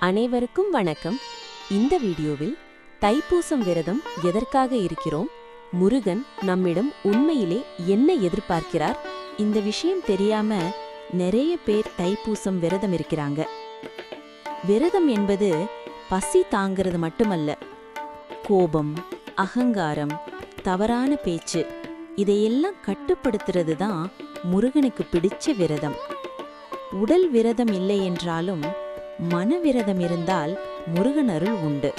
அனைவருக்கும் வணக்கம். இந்த வீடியோவில் தைப்பூசம் விரதம் எதற்காக இருக்கிறோம்? முருகன் நம்மிடம் உண்மையிலே என்ன எதிர்பார்க்கிறார்? இந்த விஷயம் தெரியாம நிறைய பேர் தைப்பூசம் விரதம் இருக்கிறாங்க. விரதம் என்பது பசி தாங்கிறது மட்டுமல்ல. கோபம் அகங்காரம் தவறான பேச்சு இதையெல்லாம் கட்டுப்படுத்துறது தான் முருகனுக்கு பிடிச்ச விரதம். உடல் விரதம் இல்லை என்றாலும் மனவிரதம் இருந்தால் முருகன் அருள் உண்டு.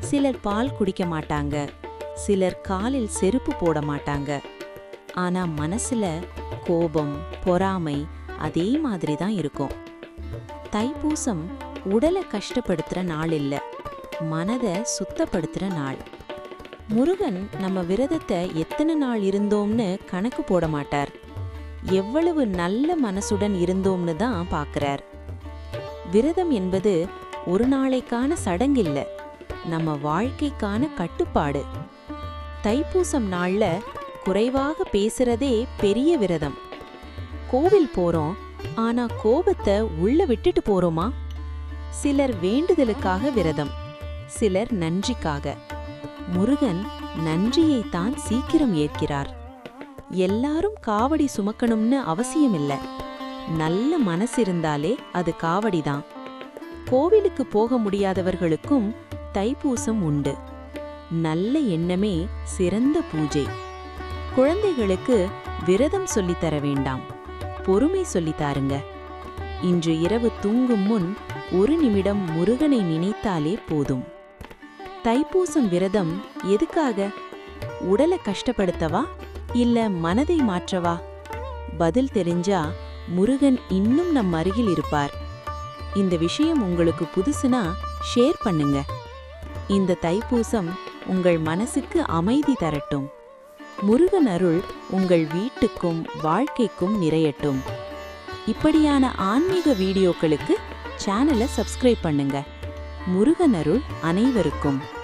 சிலர் பால் குடிக்க மாட்டாங்க. சிலர் காலில் செருப்பு போட மாட்டாங்க. ஆனா மனசுல கோபம் பொறாமை அதே மாதிரி தான் இருக்கும். தைப்பூசம் உடலை கஷ்டப்படுத்துற நாள் இல்லை. மனதை சுத்தப்படுத்துற நாள். முருகன் நம்ம விரதத்தை எத்தனை நாள் இருந்தோம்னு கணக்கு போட மாட்டார். எவ்வளவு நல்ல மனசுடன் இருந்தோம்னு தான் பார்க்குறார் விரதம் என்பது ஒரு நாளைக்கான சடங்கில்ல நம்ம வாழ்க்கைக்கான கட்டுப்பாடு. தைப்பூசம் நாள்ல குறைவாக பேசுறதே பெரிய விரதம். கோவில் போறோம் ஆனா கோபத்தை உள்ள விட்டுட்டு போறோமா? சிலர் வேண்டுதலுக்காக விரதம் சிலர் நன்றிக்காக. முருகன் நன்றியை தான் சீக்கிரம் ஏற்கிறார். எல்லாரும் காவடி சுமக்கணும்னு அவசியமில்லை. நல்ல மனசு இருந்தாலே அது காவடிதான். கோவிலுக்கு போக முடியாதவர்களுக்கும் தைப்பூசம் உண்டு. நல்ல எண்ணமே சிறந்த பூஜை. குழந்தைகளுக்கு விரதம் சொல்லித்தர வேண்டாம். பொறுமை சொல்லித்தாருங்க இன்று இரவு தூங்கும் முன் ஒரு நிமிடம் முருகனை நினைத்தாலே போதும். தைப்பூசம் விரதம் எதுக்காக? உடலை கஷ்டப்படுத்தவா? இல்ல மனதை மாற்றவா? பதில் தெரிஞ்சா முருகன் இன்னும் நம் அருகில் இருப்பார். இந்த விஷயம் உங்களுக்கு புதுசுனா ஷேர் பண்ணுங்க. இந்த தைப்பூசம் உங்கள் மனசுக்கு அமைதி தரட்டும். முருகன் அருள் உங்கள் வீட்டுக்கும் வாழ்க்கைக்கும் நிறையட்டும். இப்படியான ஆன்மீக வீடியோக்களுக்கு சேனலை சப்ஸ்கிரைப் பண்ணுங்க. முருகன் அருள் அனைவருக்கும்.